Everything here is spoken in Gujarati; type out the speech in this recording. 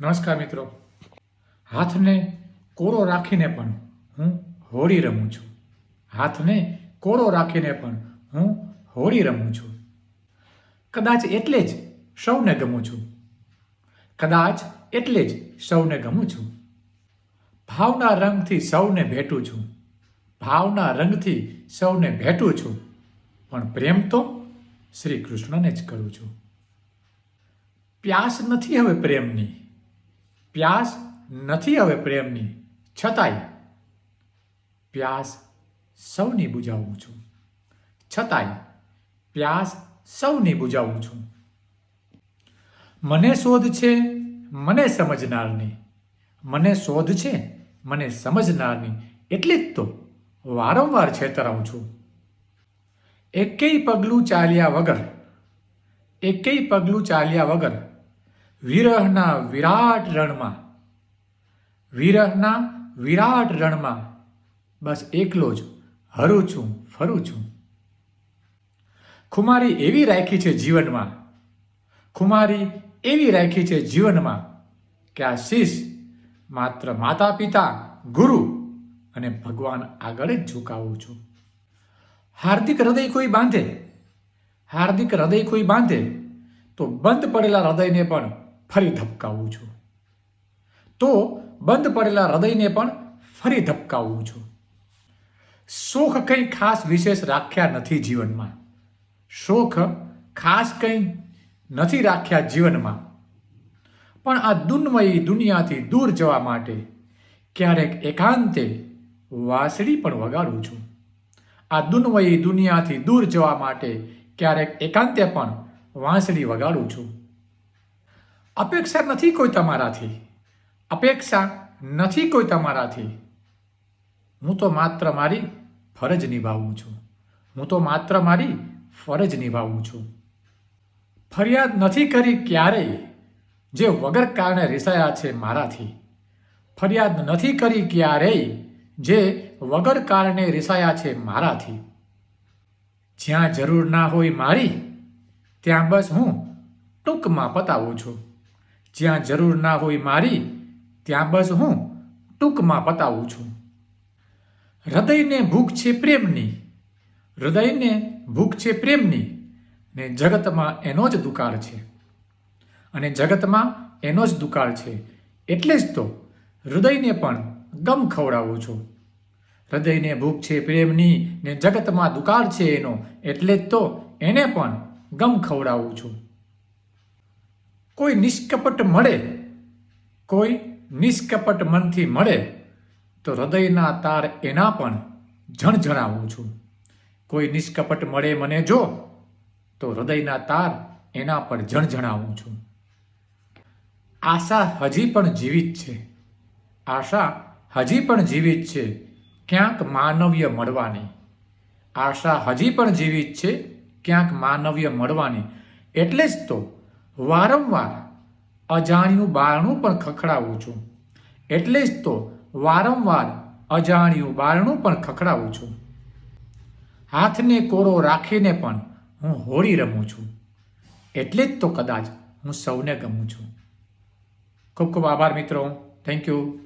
નમસ્કાર મિત્રો. હાથને કોરો રાખીને પણ હું હોળી રમું છું. હાથને કોરો રાખીને પણ હું હોળી રમું છું. કદાચ એટલે જ સૌને ગમું છું. કદાચ એટલે જ સૌને ગમું છું. ભાવના રંગથી સૌને ભેટું છું. ભાવના રંગથી સૌને ભેટું છું. પણ પ્રેમ તો શ્રી કૃષ્ણને જ કરું છું. પ્યાસ નથી હવે પ્રેમની. પ્યાસ નથી હવે પ્રેમની, છતાંય પ્યાસ સૌની બુજાવું છું. છતાંય પ્યાસ સૌની બુજાવું છું. મને શોધ છે, મને સમજનારની. મને શોધ છે, મને સમજનારની. એટલે જ તો વારંવાર છેતરાઉં છું. એકેય પગલું ચાલ્યા વગર, એકેય પગલું ચાલ્યા વગર વિરહના વિરાટ રણમાં. વિરહના વિરાટ રણમાં. બસ એકલો જ હરું છું, ફરું છું. ખુમારી એવી રાખી છે જીવનમાં, ખુમારી એવી રાખી છે જીવનમાં કે આ શીશ માત્ર માતા પિતા ગુરુ અને ભગવાન આગળ જ ઝુકાવું છું. હાર્દિક હૃદય કોઈ બાંધે? હાર્દિક હૃદય કોઈ બાંધે? તો બંધ પડેલા હૃદયને પણ ફરી ધબકાવું છું. તો બંધ પડેલા હૃદયને પણ ફરી ધબકાવું છું. શોખ કંઈ ખાસ વિશેષ રાખ્યા નથી જીવનમાં. શોખ ખાસ કંઈ નથી રાખ્યા જીવનમાં. પણ આ દુન્મયી દુનિયાથી દૂર જવા માટે ક્યારેક એકાંતે વાંસળી પણ વગાડું છું. આ દુન્મયી દુનિયાથી દૂર જવા માટે ક્યારેક એકાંતે પણ વાંસળી વગાડું છું. અપેક્ષા નથી કોઈ તમારાથી. અપેક્ષા નથી કોઈ તમારાથી. હું તો માત્ર મારી ફરજ નિભાવું છું. હું તો માત્ર મારી ફરજ નિભાવું છું. ફરિયાદ નથી કરી ક્યારેય, જે વગર કારણે રિસાયા છે મારાથી. ફરિયાદ નથી કરી ક્યારેય, જે વગર કારણે રિસાયા છે મારાથી. જ્યાં જરૂર ના હોય મારી, ત્યાં બસ હું ટૂંકમાં પતાવું છું. જ્યાં જરૂર ના હોય મારી, ત્યાં બસ હું ટૂંકમાં પતાવું છું. હૃદયને ભૂખ છે પ્રેમની, હૃદયને ભૂખ છે પ્રેમની, ને જગતમાં એનો જ દુકાળ છે. અને જગતમાં એનો જ દુકાળ છે. એટલે જ તો હૃદયને પણ ગમ ખવડાવું છું. હૃદયને ભૂખ છે પ્રેમની, ને જગતમાં દુકાળ છે એનો, એટલે જ તો એને પણ ગમ ખવડાવું છું. કોઈ નિષ્કપટ મળે, કોઈ નિષ્કપટ મનથી મળે, તો હૃદયના તાર એના પણ જણજણાવું છું. કોઈ નિષ્કપટ મળે મને જો, તો હૃદયના તાર એના પર જણજણાવું છું. આશા હજી પણ જીવિત છે. આશા હજી પણ જીવિત છે, ક્યાંક માનવ્ય મળવાની. આશા હજી પણ જીવિત છે, ક્યાંક માનવ્ય મળવાની. એટલે જ તો વારંવાર અજાણ્યું બારણું પણ ખખડાવું છું. એટલે જ તો વારંવાર અજાણ્યું બારણું પણ ખખડાવું છું. હાથને કોરો રાખીને પણ હું હોળી રમું છું. એટલે જ તો કદાચ હું સૌને ગમું છું. ખૂબ ખૂબ આભાર મિત્રો. Thank you